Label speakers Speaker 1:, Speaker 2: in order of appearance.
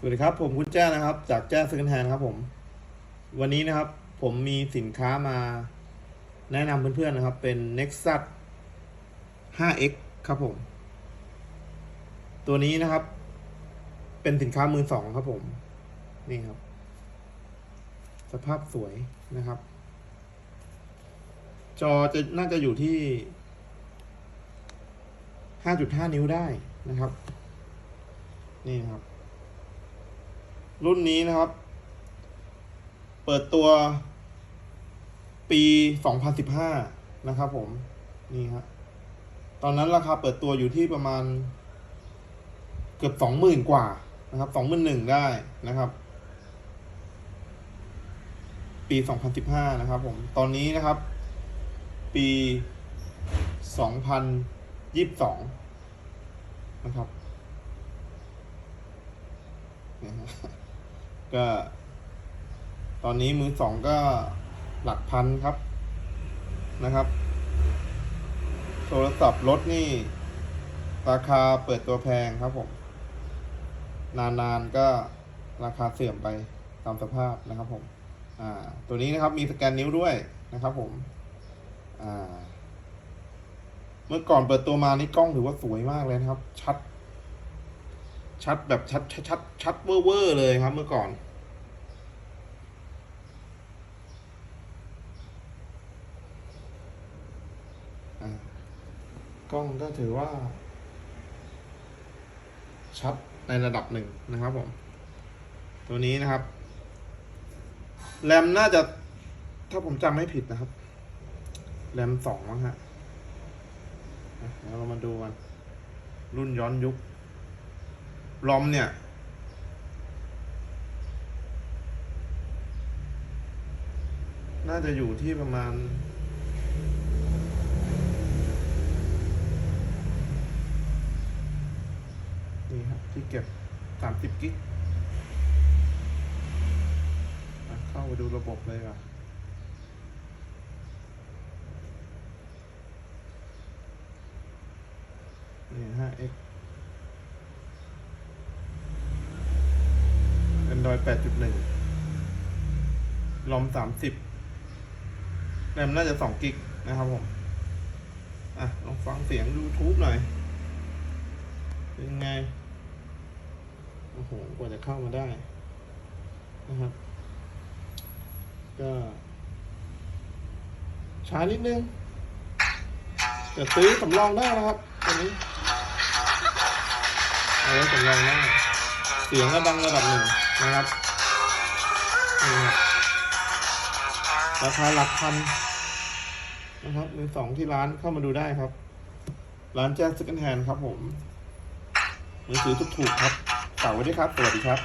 Speaker 1: สวัสดีครับ ผมคุณแจ้นะครับ จากแจ้ซื้อแทนครับผม วันนี้นะครับ ผมมีสินค้ามาแนะนำเพื่อนๆนะครับ เป็น Nexus 5X ครับผม ตัวนี้นะครับ เป็นสินค้ามือสองครับผม นี่ครับ สภาพสวยนะครับ จอจะน่าจะอยู่ที่ 5.5 นิ้วได้นะครับ นี่ครับ รุ่นนี้นะครับ เปิดตัวปี 2015 นะครับผม นี่ครับตอนนั้นราคาเปิดตัวอยู่ที่ประมาณเกือบสองหมื่นกว่านะครับสองหมื่นหนึ่งได้นะครับ ปี 2015 นะครับผม ตอนนี้นะครับ ปี 2022 นะครับนะฮะ ก็ ตอนนี้มือสองก็หลักพันครับนะครับ โทรศัพท์รถนี่ ราคาเปิดตัวแพงครับผม นานๆก็ราคาเสื่อมไปตามสภาพนะครับผม อ่า ตัวนี้นะครับมีสแกนนิ้วด้วยนะครับ ผม อ่า เมื่อก่อนเปิดตัวมานี่กล้องถือว่าสวยมากเลยนะครับ ชัด ชัดแบบชัดชัดชัดชัดเวอร์เวอร์เลยครับเมื่อก่อนอกล้องก็ถือว่า ชัดในระดับหนึ่งนะครับผม ตัวนี้นะครับ แรมน่าจะ ถ้าผมจำไม่ผิดนะครับ แรมสองมั้งฮะเดี๋ยวเรามาดูกันรุ่นย้อนยุค ลอมเนี่ย น่าจะอยู่ที่ประมาณนี่ครับที่เก็บสามสิบกิกเข้าไปดูระบบเลยอะนี่ 5x Android 8.1 ลอม 30 แรมน่าจะ2กิกนะครับผม อะ ลองฟังเสียง YouTube หน่อย เป็นไง โอ้โห กว่าจะเข้ามาได้ นะครับ ก็ช้านิดนึง แต่ซื้อสำรองได้นะครับตัวนี้เอาไว้สำรองได้เสียงก็ดังระดับหนึ่ง นะครับนี่ครับราคาหลักพันนะครับมือสองที่ร้านเข้ามาดูได้ครับ ร้านแจ๊สซิกันแฮนครับผมมือถือถูกๆครับฝากไว้ด้วยครับ สวัสดีครับ